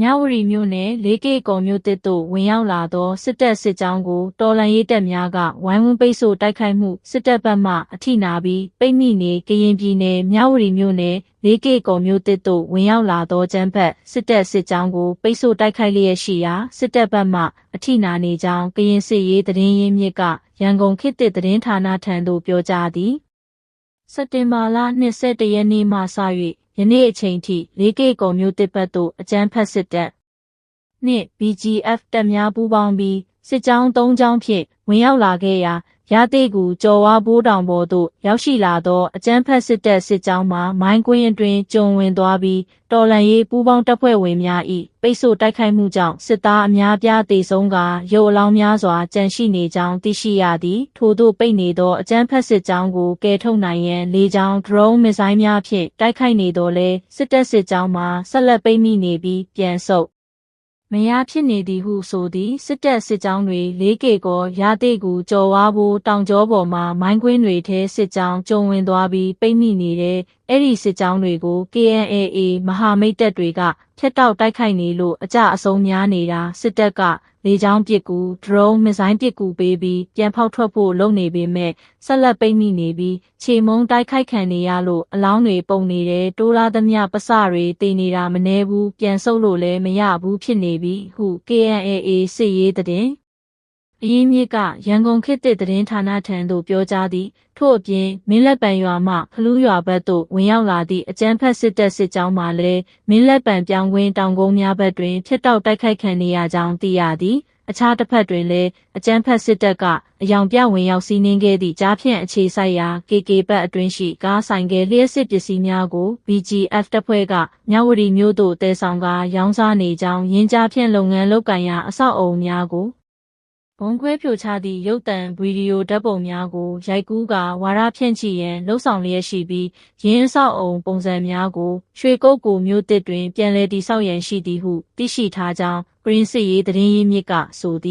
မြဝတီမြို့နယ်လေးကေကော်မြို့တစ်သို့ဝင်ရောက်လာသောစစ်တပ်စစ်ကြောင်းကိုတော်လှန်ရေးတပ်များကဝိုင်းဝန်းပိတ်ဆို့တိုက်ခိုက်မှုစစ်တပ်ဘက်မှအထိနာပြီးပိတ်မိနေကရင်ပြည်နယ်မြဝတီမြို့နယ်လေးကေကော်မြို့တစ်သို့ဝင်ရောက်လာသောကျန်းဖက်စစ်တပ်စစ်ကြောင်းကိုပိတ်ဆို့တိုက်ခိုက်လျက်ရှိရာစစ်တပ်ဘက်မှအထိနာနေကြောင်းကရင်စစ်ရေးသတင်းရင်းမြစ်ကရန်ကုန်ခေတ်သစ်သတင်းဌာနထံသို့ပြောကြားသည်စက်တင်ဘာလ22ရက်နေ့မှစ၍ ယနေ့အချိန်ထိလေးကေကော်မျိုးတစ်ပတ်သို့အကြမ်းဖက်စစ်တပ်နှင့် BGF တပ်များပူးပေါင်းပြီးစစ်ကြောင်း၃ကြောင်းဖြင့်ဝင်ရောက်လာခဲ့ရာ ရသေးကူကြော်ဝါဘိုးတောင်ပေါ်သို့ရောက်ရှိလာသောအကြမ်းဖက်စစ်တပ်စစ်ကြောင်းမှာမိုင်းကွင်းအတွင်ကျုံဝင်သွားပြီးတော်လန်ရေးပူးပေါင်းတပ်ဖွဲ့ဝင်များ၏ပိတ်ဆို့တိုက်ခိုက်မှုကြောင့်စစ်သားအများပြားသေဆုံးကရုပ်အလောင်းများစွာကြန့်ရှိနေကြောင်းသိရှိရသည်ထို့သို့ပိတ်နေသောအကြမ်းဖက်စစ်ကြောင်းကိုကယ်ထုတ်နိုင်ရန်လေကြောင်း drone မစ်ဇိုင်းများဖြင့်တိုက်ခိုက်နေတော်လဲစစ်တပ်စစ်ကြောင်းမှာဆက်လက်ပိတ်မိနေပြီးပြန်ဆုတ် မရဖြစ်နေသည်ဟုဆိုသည်စစ်တပ်စစ်ကြောင်းတွေလေးကေကောရသေးကူကြော်ဝါဘိုးတောင်ကျောပေါ်မှာမိုင်းကွင်းတွေထဲစစ်ကြောင်းကျုံဝင်သွားပြီးပိတ်မိနေတဲ့ အဲ့ဒီစစ်ကြောင်းတွေကို KNAA မဟာမိတ်တပ်တွေကဖျက်တောက်တိုက်ခိုက်နေလို့အကြအဆုံးများနေတာစစ်တပ်ကလေကြောင်းပစ်ကူ drone မစ်ဇိုင်းပစ်ကူပေးပြီးပြန်ဖောက်ထွက်ဖို့လုပ်နေပေမဲ့ဆက်လက်ပိတ်မိနေပြီးခြေမုံတိုက်ခိုက်ခံနေရလို့အလောင်းတွေပုံနေတယ်တိုးလာသမျှပစတွေတည်နေတာမနှဲဘူးပြန်ဆုပ်လို့လည်းမရဘူးဖြစ်နေပြီဟု KNAA စစ်ရေးတဲ့ အရင်းမြစ်ကရန်ကုန်ခေတ်သစ်သတင်းဌာနထံသို့ပြောကြားသည်ထို့အပြင်မင်းလက်ပံရွာမှဖလူးရွာဘက်သို့ဝင်ရောက်လာသည့်အကြမ်းဖက်စစ်တပ်စစ်ကြောင်းမှလည်းမင်းလက်ပံပြောင်းကွင်းတောင်ကုန်းများဘက်တွင်ဖျက်တောက်တိုက်ခိုက်ခံနေရကြောင်းသိရသည်အခြားတစ်ဖက်တွင်လည်းအကြမ်းဖက်စစ်တပ်ကအယောင်ပြဝင်ရောက်စီးနင်းခဲ့သည့်ကြားဖြန့်အခြေစိုက်ရာ KK ဘက်အတွင်းရှိကားဆိုင်ကလျှက်စစ်ပစ္စည်းများကို BGF တပ်ဖွဲ့ကမြဝတီမြို့သို့တည်ဆောင်ကာရောင်းစားနေကြောင်းရင်းကြားဖြန့်လုပ်ငန်းလုပ်ကိုင်ရာအဆောက်အအုံများကို ဘုံခွဲဖြိုချသည့်ရုပ်တံဗီဒီယိုဓာတ်ပုံများကိုရိုက်ကူးကာဝါဒဖြန့်ချိရန်လှုံ့ဆော်လျက်ရှိပြီးရင်းအဆောက်အုံပုံစံများကိုရွှေကုတ်ကူမျိုးတစ်တွင် ပြန်လည်တည်ဆောက်ရန်ရှိသည်ဟုသိရှိထားကြောင်းပရင်းစစ်ရေးသတင်းရင်းမြစ်ကဆိုသည်